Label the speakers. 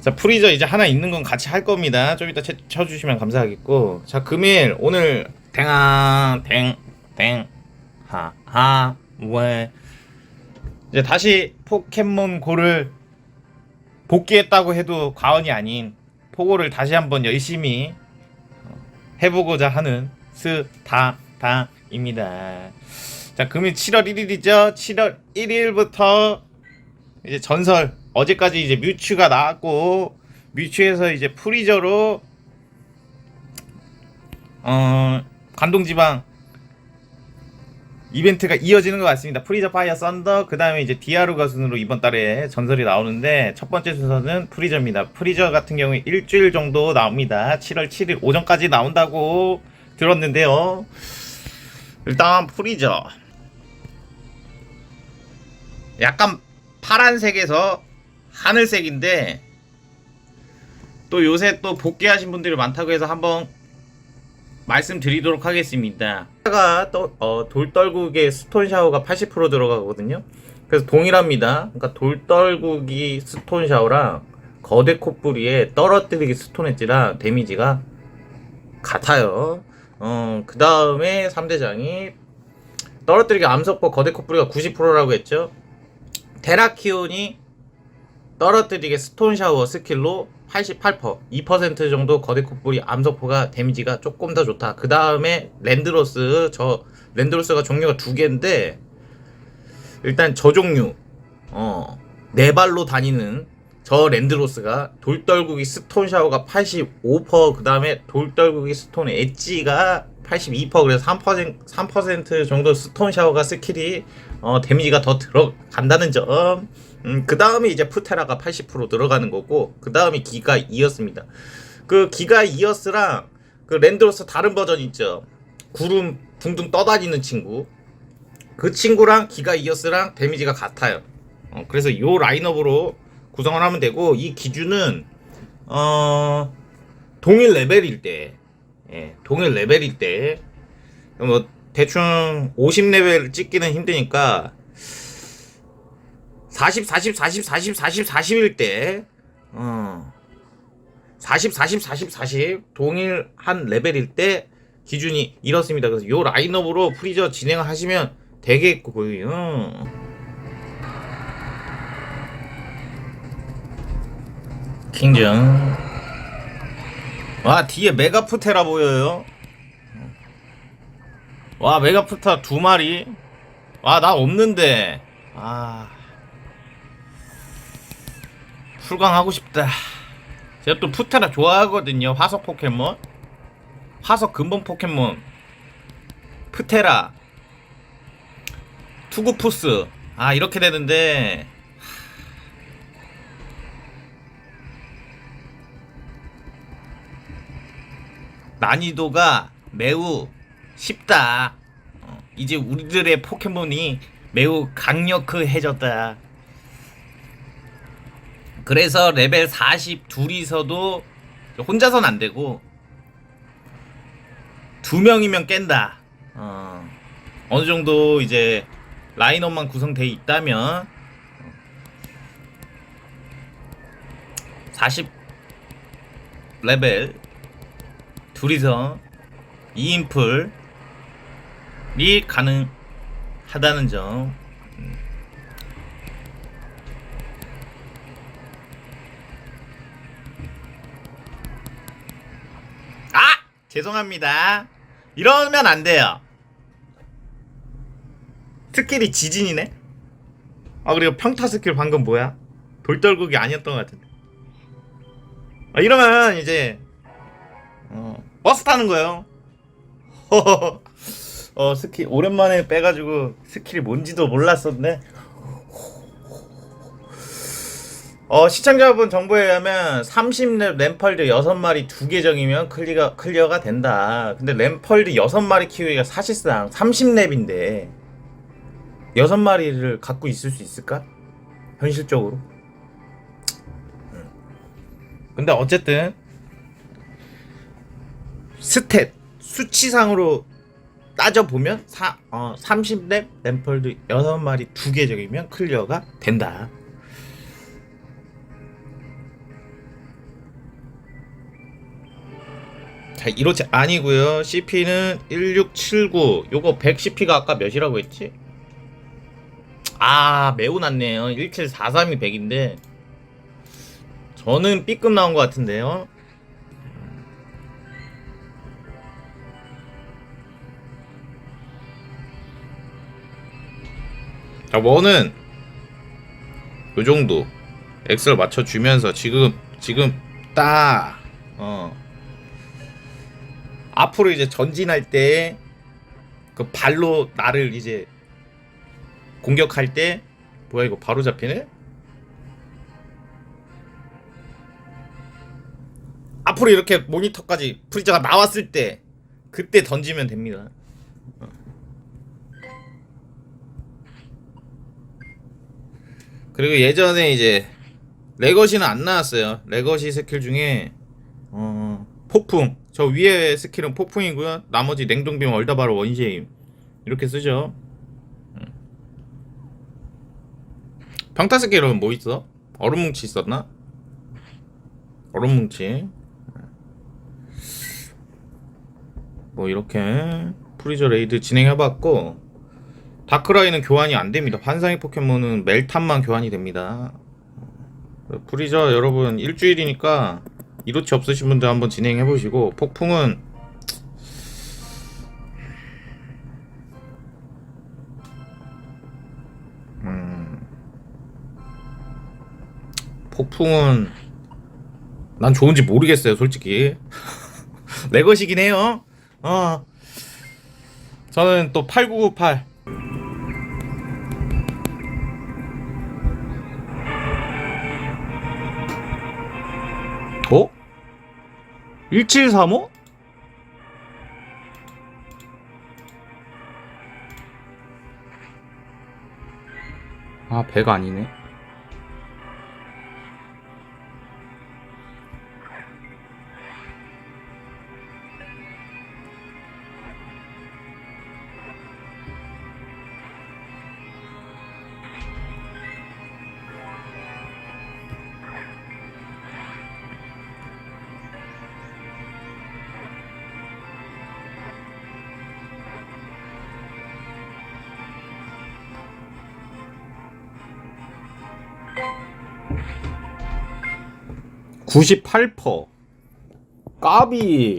Speaker 1: 자 프리저 이제 하나 있는 건 같이 할 겁니다. 좀 이따 채, 쳐주시면 감사하겠고 자 금일 오늘 댕아 댕댕 하하 왜 이제 다시 포켓몬 고를 복귀했다고 해도 과언이 아닌 포고를 다시 한번 열심히 어, 해보고자 하는 스타다입니다. 자 금일 7월 1일이죠. 7월 1일부터 이제 전설 어제까지 이제 뮤츠가 나왔고 뮤츠에서 이제 프리저로 어 관동지방 이벤트가 이어지는 것 같습니다. 프리저 파이어 썬더 그 다음에 이제 디아루가 순으로 이번 달에 전설이 나오는데 첫 번째 순서는 프리저입니다. 프리저 같은 경우에 일주일 정도 나옵니다. 7월 7일 오전까지 나온다고 들었는데요. 일단 프리저 약간 파란색에서 하늘색인데 또 요새 또 복귀하신 분들이 많다고 해서 한번 말씀드리도록 하겠습니다. 가 또, 어, 돌떨국의 스톤 샤워가 80% 들어가거든요. 그래서 동일합니다. 그러니까 돌떨국이 스톤 샤워랑 거대 콧부리에 떨어뜨리기 스톤 엣지랑 데미지가 같아요. 어, 그 다음에 3대장이 떨어뜨리기 암석포 거대 콧부리가 90%라고 했죠. 테라키온이 떨어뜨리게 스톤 샤워 스킬로 88% 2% 정도 거대 콧불이 암석포가 데미지가 조금 더 좋다. 그 다음에 랜드로스 저 랜드로스가 종류가 두 개인데 일단 저 종류 어네 발로 다니는 저 랜드로스가 돌떨구기 스톤 샤워가 85%그 다음에 돌떨구기 스톤 엣지가 82% 그래서 3% 3% 정도 스톤 샤워가 스킬이 어, 데미지가 더 들어간다는 점. 음, 그 다음에 이제 푸테라가 80% 들어가는 거고, 그 다음에 기가 이었습니다. 그 기가 이어스랑 그 랜드로스 다른 버전 있죠. 구름 둥둥 떠다니는 친구. 그 친구랑 기가 이어스랑 데미지가 같아요. 어, 그래서 요 라인업으로 구성을 하면 되고, 이 기준은, 어, 동일 레벨일 때, 예, 동일 레벨일 때, 뭐, 대충 50레벨 찍기는 힘드니까 40, 40, 40, 40, 40, 40일 때, 어, 40, 40, 40, 40 동일한 레벨일 때 기준이 이렇습니다. 그래서 요 라인업으로 프리저 진행을 하시면 되겠고요. 킹정. 와 뒤에 메가푸테라 보여요. 와 메가푸타 두 마리? 와 나 없는데. 아. 풀강하고 싶다. 제가 또 푸테라 좋아하거든요 화석 포켓몬. 화석 근본 포켓몬. 푸테라. 투구푸스. 아 이렇게 되는데 난이도가 매우 쉽다. 어, 이제 우리들의 포켓몬이 매우 강력해졌다. 그래서 레벨 40 둘이서도 혼자선 안 되고 두 명이면 깬다. 어, 어느 정도 이제 라인업만 구성돼 있다면 40 레벨 둘이서 2인풀 이 가능하다는 점. 음. 아! 죄송합니다. 이러면 안 돼요. 스킬이 지진이네? 아, 그리고 평타 스킬 방금 뭐야? 돌떨국이 아니었던 것 같은데. 아, 이러면 이제, 어, 버스 타는 거예요. 어 스킬 오랜만에 빼가지고 스킬이 뭔지도 몰랐었네. 어 시청자분 정보에 의하면 30렙 램펄드 6마리 두 계정이면 클리가, 클리어가 된다. 근데 램펄드 6마리 키우기가 사실상 30렙인데 6마리를 갖고 있을 수 있을까? 현실적으로. 음. 근데 어쨌든 스텝 수치상으로 따져보면 사, 어, 30렙 램펄드 6마리 2개 적이면 클리어가 된다 자, 이렇지 아니고요. CP는 1679. 요거 110P가 아까 몇이라고 했지? 아, 매우 낮네요. 1743이 100인데 저는 B급 나온 것 같은데요. 자, 원은 요 정도 X를 맞춰 주면서 지금 지금 딱 어. 앞으로 이제 전진할 때 그 발로 나를 이제 공격할 때 뭐야 이거 바로 잡히네? 앞으로 이렇게 모니터까지 프리저가 나왔을 때 그때 던지면 됩니다. 어. 그리고 예전에 이제 레거시는 안 나왔어요. 레거시 스킬 중에 어, 폭풍. 저 위에 스킬은 폭풍이고요. 나머지 냉동빔 얼다바로 원시임 이렇게 쓰죠. 음. 평타 스킬은 뭐 있어? 얼음뭉치 있었나? 얼음뭉치. 뭐 이렇게 프리저 레이드 진행해봤고 다크라이는 교환이 안 됩니다. 환상의 포켓몬은 멜탄만 교환이 됩니다. 프리저 여러분 일주일이니까 이로치 없으신 분들 한번 진행해 보시고 폭풍은 음 폭풍은 난 좋은지 모르겠어요 솔직히 내 것이긴 해요 어 저는 또 8998 1735?
Speaker 2: 아, 배가 아니네.
Speaker 1: 구십팔 퍼. 까비